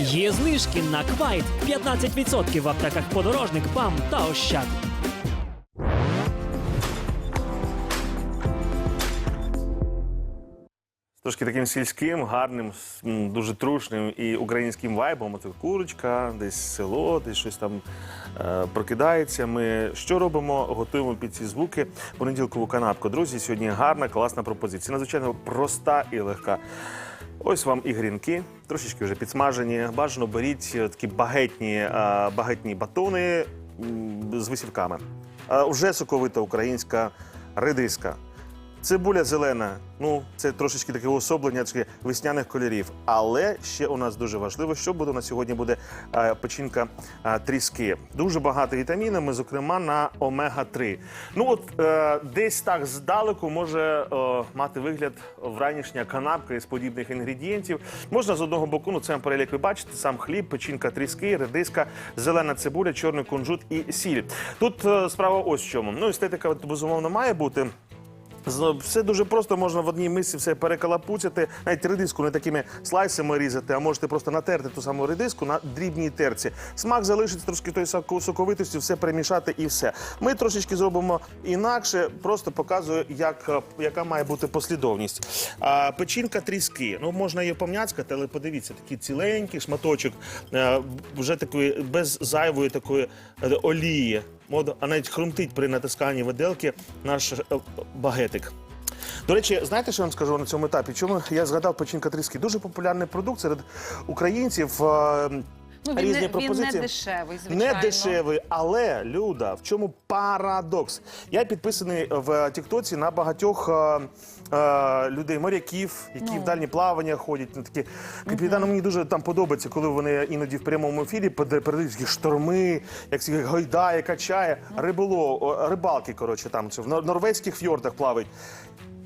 Є знижки на квайт 15% в аптеках подорожник, ПАМ та Ощад. Трошки таким сільським, гарним, дуже трушним і українським вайбом. Оце курочка, десь село, десь щось там е, прокидається. Ми що робимо? Готуємо під ці звуки понеділкову канапку. Друзі, сьогодні гарна, класна пропозиція. Надзвичайно проста і легка. Ось вам і грінки, трошечки вже підсмажені. Бажано беріть е, такі багетні, е, багетні батони з висівками. Уже соковита українська редиска. Цибуля зелена, ну це трошечки таке уособлення таке весняних кольорів. Але ще у нас дуже важливо, що буде на сьогодні буде е, печінка е, тріски. Дуже багато вітамінами, зокрема на омега-3. Ну от е, десь так здалеку може мати вигляд вранішня канапка із подібних інгредієнтів. Можна з одного боку, ну це перелік ви бачите, сам хліб, печінка тріски, редиска, зелена цибуля, чорний кунжут і сіль. Тут справа ось в чому. Ну, естетика безумовно має бути. Все дуже просто можна в одній мисці все перекалапуцяти, навіть редиску не такими слайсами різати, а можете просто натерти ту саму редиску на дрібній терці. Смак залишиться трошки тої соковитості, все перемішати і все. Ми трошечки зробимо інакше, просто показую, як, е, яка має бути послідовність. Печінка тріски. Ну можна її помняцкати, але подивіться, такий ціленький шматочок, е, вже такої без зайвої такої е, олії. Мод- а навіть хрумтить при натисканні виделки наш е, багетик. До речі, знаєте, що я вам скажу на цьому етапі? Чому я згадав печінка тріски? Дуже популярний продукт серед українців. Ну, він, Різні не, він не дешевий, звичайно. Не дешевий, але Люда, в чому парадокс? Я підписаний в Тіктоці на багатьох е, е, людей, моряків, які Ну. в дальні плавання ходять. На такі капітану мені дуже там подобається, коли вони іноді в прямому ефірі передають такі шторми, як гойдає, качає, риболо, рибалки, коротше, там це в норвезьких фьордах плавають.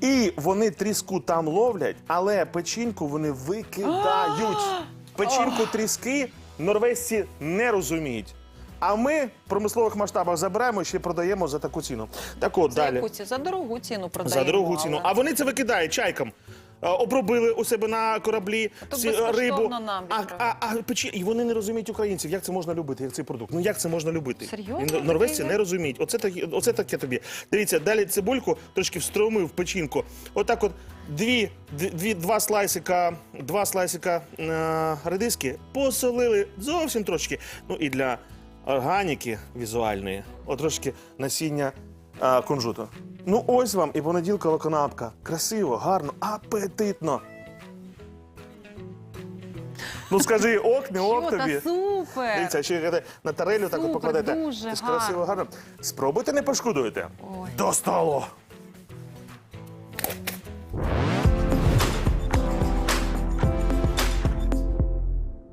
І вони тріску там ловлять, але печінку вони викидають. Печінку тріски норвезці не розуміють. А ми в промислових масштабах забираємо і ще продаємо за таку ціну. Так от За далі. яку ці- За дорогу ціну продаємо. За дорогу але- ціну. А вони це викидають чайкам. Е, Обробили у себе на кораблі всі, е, рибу. нам а, а, а печі... І вони не розуміють українців, як це можна любити, як цей продукт. Ну як це можна любити? Серйозно? І Норвезці не розуміють. Оце таке, оце таке тобі. Дивіться, далі цибульку трошки встромив в печінку. Отак от дві, дві, два слайсика, два слайсика е, редиски посолили зовсім трошки. Ну і для органіки візуальної, от трошки насіння е, кунжуту. Ну ось вам і понеділкова канапка. Красиво, гарно, апетитно. Ну скажи, ок, не ок Що, тобі. супер! Дивіться, ще як на тарелю так от Супер, покладете. дуже красиво, гарно. Спробуйте, не пошкодуєте. Ой. Достало!